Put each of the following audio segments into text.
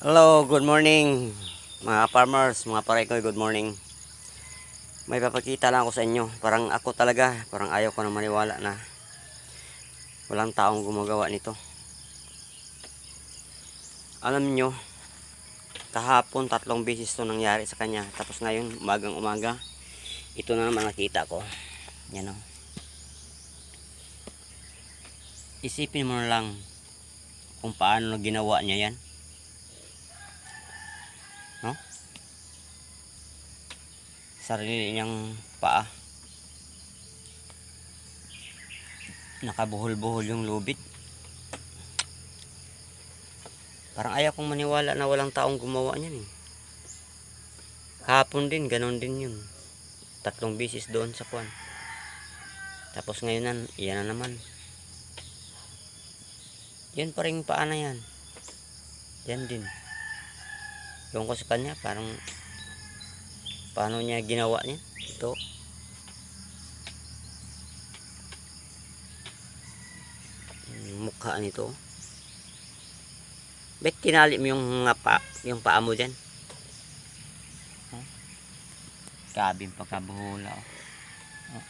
Hello, good morning mga farmers, mga paray ko, good morning. May papakita lang ako sa inyo. Parang ako talaga, parang ayaw ko na maniwala na walang taong gumagawa nito. Alam nyo, kahapon tatlong beses to nangyari sa kanya. Tapos ngayon, umagang umaga, ito na naman nakita ko. Yan o. Isipin mo lang kung paano ginawa niya yan. No? Sarili niyang paa. Nakabuhol-buhol yung lubid. Parang ayaw kong maniwala na walang taong gumawa niyan eh. Kahapon din, ganon din yun. Tatlong bisis doon sa kwan. Tapos ngayon na, iyan na naman. Yan pa rin yung paa na yan. Yan din. Yung ko sa kanya, parang paano niya ginawa niya? Ito. Mukha nito. Bet tinali mo yung nga pa, yung paa mo dyan. Huh? Kabing pagkabuhula. Oh.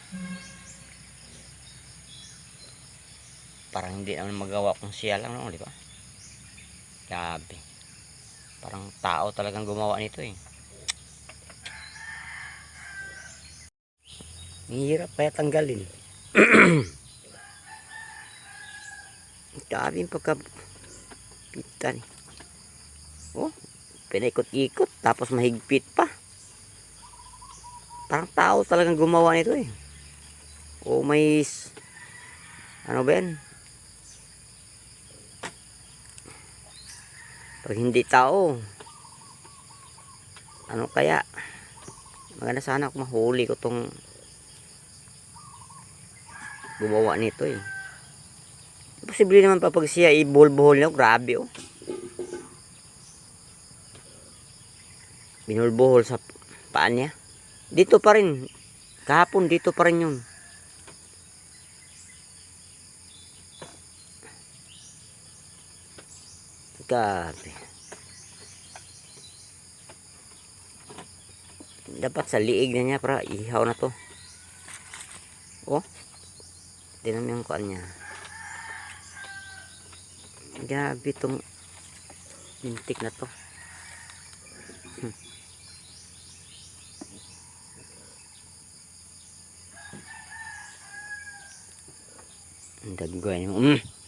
Parang hindi naman magawa kung siya lang, no? di ba? Grabe. Parang tao talagang gumawa nito eh. Hirap kaya tanggalin. Grabe yung pagka pitan. Oh, pinaikot-ikot tapos mahigpit pa. Parang tao talagang gumawa nito eh. Oh, may ano ba yan? Pag hindi tao, ano kaya? Maganda sana kung mahuli ko tong gumawa nito eh. Posible naman pa pag siya ibulbuhol niya, grabe oh. Binulbuhol sa paan niya. Dito pa rin. Kahapon dito pa rin yun. Grabe. Dapat sa liig na niya para ihaw na to. Oh. Tinan yung kuan niya. Grabe tong mintik na to. Hmm. Ang dagway. Mm.